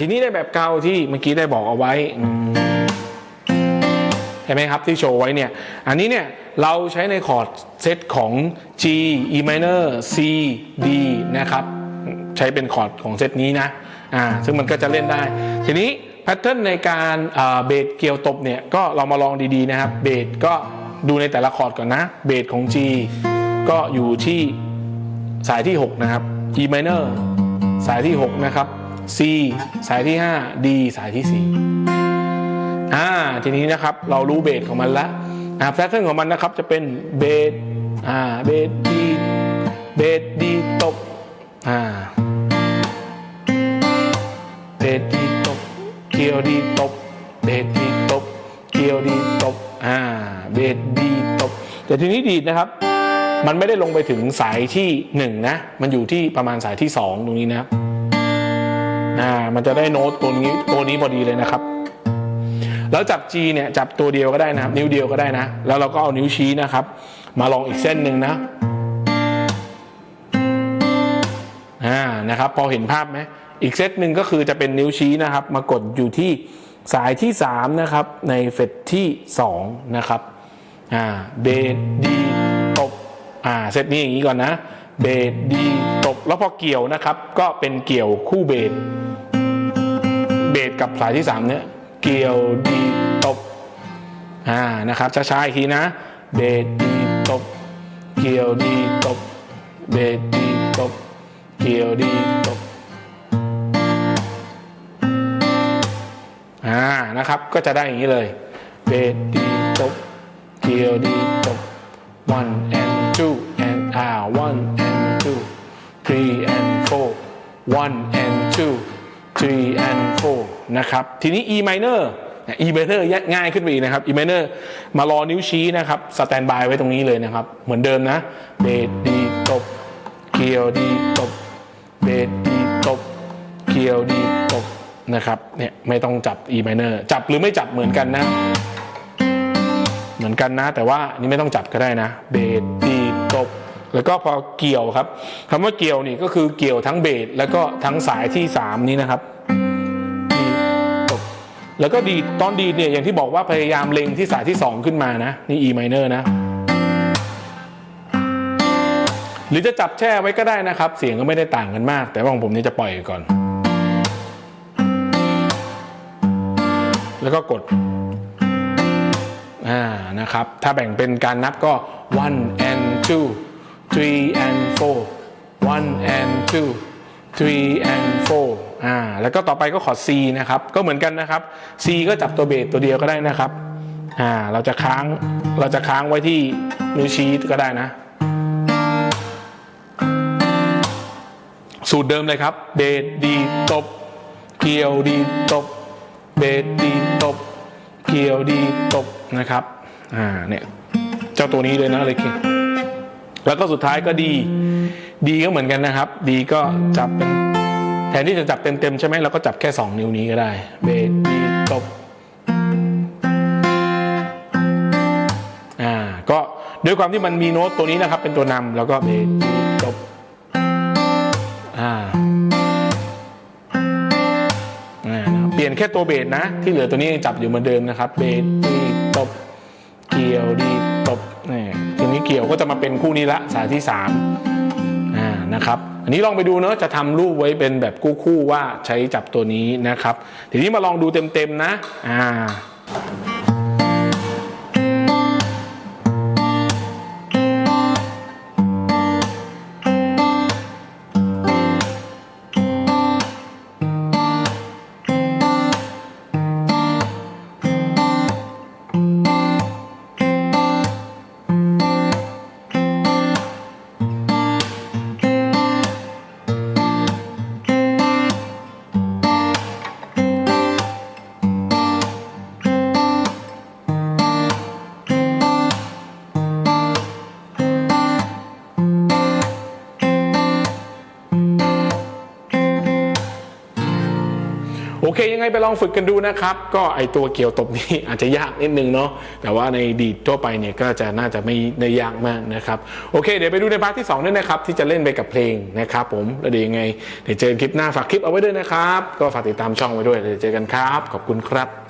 ทีนี้ได้แบบเก่าที่เมื่อกี้ได้บอกเอาไว้อืมเห็นไหมครับที่โชว์ไว้เนี่ยอันนี้เนี่ยเราใช้ในคอร์ดเซตของ G E minor C D นะครับใช้เป็นคอร์ดของเซตนี้นะอ่าซึ่งมันก็จะเล่นได้ ทีนี้แพทเทิร์นในการเบสเกี่ยวตบเนี่ยก็เรามาลองดีๆนะครับเบสก็ดูในแต่ละคอร์ดก่อนนะเบสของ G ก็อยู่ที่สายที่ 6 นะครับ E minor สายที่ 6 นะครับ C สายที่ 5 D สายที่ 4 อ่า ทีนี้นะครับ เรารู้เบสของมันแล้วอ่าแพทเทิร์นของมันนะครับจะเป็นเบสอ่าเบสดีเบสดีตบอ่าเบสดีตบเกียวดีตบเบสดีตบเกียวดีตบอ่าเบสดีตบแต่ทีนี้ดีดนะครับ มันไม่ได้ลงไปถึงสายที่หนึ่งนะ มันอยู่ที่ประมาณสายที่สองตรงนี้นะครับ อ่ามันจะได้โน้ตตัวนี้ตัวนี้พอดีเลยนะครับ แล้วจับ G เนี่ยจับตัวเดียวก็ได้นะครับ นิ้วเดียวก็ได้นะ แล้วเราก็เอานิ้วชี้นะครับ มาลองอีกเส้นหนึ่งนะอ่านะครับพอเห็นภาพไหมอีกเซตหนึ่งก็คือจะเป็นนิ้วชี้นะครับ มากดอยู่ที่สายที่ 3 นะครับ ในเฟตที่ 2 นะครับอ่าเบสดีตบอ่าเซตนี้อย่างนี้ก่อนนะเบสดีตบแล้วพอเกี่ยวนะครับ ก็เป็นเกี่ยวคู่เบส เบสกับสายที่3เนี่ยเกี่ยวดีตบอ่านะครับช้าๆอีกทีนะ เบสดีตบ เกี่ยวดีตบ เบสดีตบ เกี่ยวดีตบอ่านะครับก็จะได้อย่างนี้เลย เบสดีตบ เกี่ยวดีตบ one and two and ah one and two three and four one and two three and four นะครับ ทีนี้ E minor E minor ง่ายขึ้นไปอีกนะครับ E minor มารอนิ้วชี้นะครับสแตนบายไว้ตรงนี้เลยนะครับ เหมือนเดิมนะเบสดีตบเกียวดีตบเบสดีตบเกียวดีตบนะครับเนี่ยไม่ต้องจับ E minor จับหรือไม่จับเหมือนกันนะ เหมือนกันนะ แต่ว่านนี่ไม่ต้องจับก็ได้นะเบสดีตบ แล้วก็พอเกี่ยวครับคำว่าเกี่ยวนี่ก็คือเกี่ยวทั้งเบสแล้วก็ทั้งสายที่ 3 นี้นะครับแล้วก็ดีตอนดีเนี่ยอย่างที่บอกว่าพยายามเล็งที่สายที่ 2 ขึ้นมานะ นี่ E minor นะ หรือจะจับแช่ไว้ก็ได้นะครับ เสียงก็ไม่ได้ต่างกันมาก แต่ว่าของผมนี่จะปล่อยก่อน แล้วก็กดอ่านะครับ ถ้าแบ่งเป็นการนับก็ one and two three and four one and two three and four อ่าแล้วก็ต่อไปก็ขอ C นะครับ ก็เหมือนกันนะครับ C ก็จับตัวเบสตัวเดียวก็ได้นะครับอ่าเราจะค้างเราจะค้างไว้ที่นิ้วชี้ก็ได้นะ สูตรเดิมเลยครับ เบสดีตบเกียวดีตบ เบสดีตบเกียวดีตบนะครับอ่าเนี่ยเจ้าตัวนี้เลยนะเลยคิด แล้วก็สุดท้ายก็ดี ดีก็เหมือนกันนะครับ ดีก็จับเป็นแทนที่จะจับเต็มๆใช่ไหมเราก็จับแค่ 2 นิ้วนี้ก็ได้เบสดีตบอ่าก็ด้วยความที่มันมีโน้ตตัวนี้นะครับ เป็นตัวนำแล้วก็เบสดีตบอ่าอ่านะครับเปลี่ยนแค่ตัวเบสนะ ที่เหลือตัวนี้ยังจับอยู่เหมือนเดิมนะครับ เบสดีตบเกี่ยวดี ตบนี่ทีนี้เกี่ยวก็จะมาเป็นคู่นี้ละสายที่สามอ่านะครับอันนี้ลองไปดูเนอะจะทำรูปไว้เป็นแบบคู่ๆว่าใช้จับตัวนี้นะครับทีนี้มาลองดูเต็มๆนะอ่า โอเค ยังไงไปลองฝึกกันดูนะครับ ก็ไอตัวเกี่ยวตบนี้อาจจะยากนิดนึงเนาะแต่ว่าในดีดทั่วไปเนี่ยก็จะน่าจะไม่ได้ยากมากนะครับโอเค เดี๋ยวไปดูในพาร์ทที่2ด้วยนะครับที่จะเล่นไปกับเพลงนะครับผมแล้วเดี๋ยวยังไงเดี๋ยวเจอกันคลิปหน้าฝากคลิปเอาไว้ด้วยนะครับ ก็ฝากติดตามช่องไว้ด้วยเดี๋ยวเจอกันครับ ขอบคุณครับ